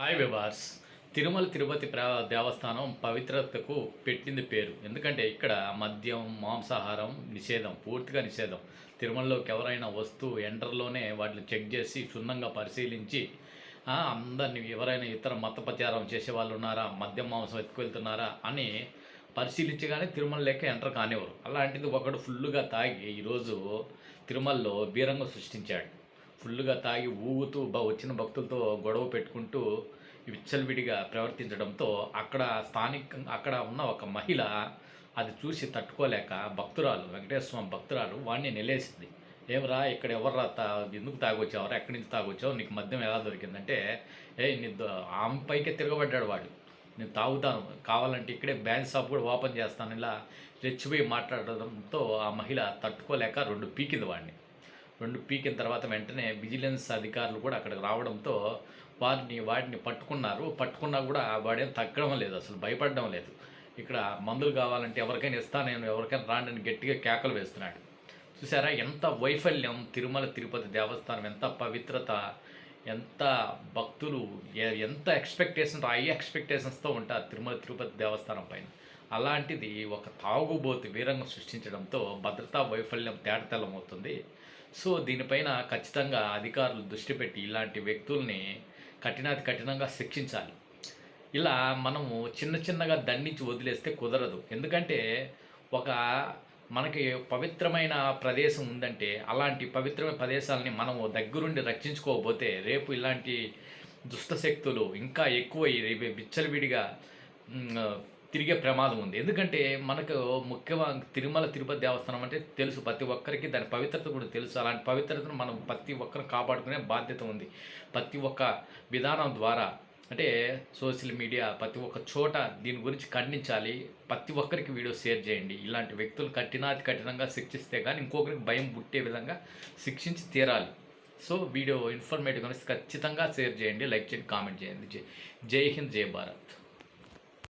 Hi వివార్స్ Tirumala Tirupati దేవస్థానం పవిత్రతకు పెట్టింది పేరు. ఎందుకంటే ఇక్కడ మద్యం మాంసాహారం నిషేధం పూర్తిగా నిషేధం. తిరుమలలోకి ఎవరైనా వస్తూ ఎంటర్లోనే వాటిని చెక్ చేసి క్షుణ్ణంగా పరిశీలించి అందరిని ఎవరైనా ఇతర మత ప్రచారం చేసే వాళ్ళు ఉన్నారా మద్యం మాంసం ఎత్తుకెళ్తున్నారా అని పరిశీలించగానే తిరుమల లెక్క ఎంటర్ కానివ్వరు. అలాంటిది ఒకడు ఫుల్లుగా తాగి ఈరోజు తిరుమలలో బీరంగం సృష్టించాడు. ఫుల్గా తాగి ఊగుతూ బా వచ్చిన భక్తులతో గొడవ పెట్టుకుంటూ విచ్చలవిడిగా ప్రవర్తించడంతో అక్కడ స్థానిక అక్కడ ఉన్న ఒక మహిళ అది చూసి తట్టుకోలేక భక్తురాలు వెంకటేశ్వర స్వామి భక్తురాలు వాడిని నిలేసింది. ఏమరా ఇక్కడ ఎవర్రా తా ఎందుకు తాగొచ్చావరా? ఎక్కడి నుంచి తాగొచ్చావు? నీకు మద్యం ఎలా దొరికిందంటే ఏ నీ ద- ఆమె పైకే తిరగబడ్డాడు వాడు. నేను తాగుతాను. కావాలంటే ఇక్కడే బ్యాంక్ షాప్ కూడా ఓపెన్ చేస్తాను. ఇలా రెచ్చిపోయి మాట్లాడడంతో ఆ మహిళ తట్టుకోలేక రెండు పీకింది వాడిని. రెండు పీకిన తర్వాత వెంటనే విజిలెన్స్ అధికారులు కూడా అక్కడికి రావడంతో వారిని వాటిని పట్టుకున్నారు. పట్టుకున్నా కూడా వాడేం తగ్గడం లేదు అసలు భయపడడం లేదు. ఇక్కడ మందులు కావాలంటే ఎవరికైనా ఇస్తా నేను ఎవరికైనా రాండి గట్టిగా కేకలు వేస్తున్నాడు. చూసారా ఎంత వైఫల్యం తిరుమల తిరుపతి దేవస్థానం ఎంత పవిత్రత ఎంత భక్తులు ఎంత ఎక్స్పెక్టేషన్ హై ఎక్స్పెక్టేషన్స్తో ఉంటారు తిరుమల తిరుపతి దేవస్థానం పైన. అలాంటిది ఒక తాగుబోతు వీరంగం సృష్టించడంతో భద్రతా వైఫల్యం తేటతెల్లమవుతుంది. సో దీనిపైన ఖచ్చితంగా అధికారులు దృష్టి పెట్టి ఇలాంటి వ్యక్తుల్ని కఠినాతి కఠినంగా శిక్షించాలి. ఇలా మనము చిన్న చిన్నగా దండించి వదిలేస్తే కుదరదు. ఎందుకంటే ఒక మనకి పవిత్రమైన ప్రదేశం ఉందంటే అలాంటి పవిత్రమైన ప్రదేశాలని మనము దగ్గరుండి రక్షించుకోకపోతే రేపు ఇలాంటి దుష్టశక్తులు ఇంకా ఎక్కువ విచ్చలవిడిగా తిరిగే ప్రమాదం ఉంది. ఎందుకంటే మనకు ముఖ్యంగా తిరుమల తిరుపతి దేవస్థానం అంటే తెలుసు. ప్రతి ఒక్కరికి దాని పవిత్రత కూడా తెలుసు. అలాంటి పవిత్రతను మనం ప్రతి ఒక్కరు కాపాడుకునే బాధ్యత ఉంది. ప్రతి ఒక్క విధానం ద్వారా అంటే సోషల్ మీడియా ప్రతి ఒక్క చోట దీని గురించి ఖండించాలి. ప్రతి ఒక్కరికి వీడియో షేర్ చేయండి. ఇలాంటి వ్యక్తులు కఠినాతి కఠినంగా శిక్షిస్తే కానీ ఇంకొకరికి భయం పుట్టే విధంగా శిక్షించి తీరాలి. సో వీడియో ఇన్ఫర్మేటివ్ కనిపిస్తే ఖచ్చితంగా షేర్ చేయండి. లైక్ చేయండి కామెంట్ చేయండి. జై- జై హింద్ జై భారత్.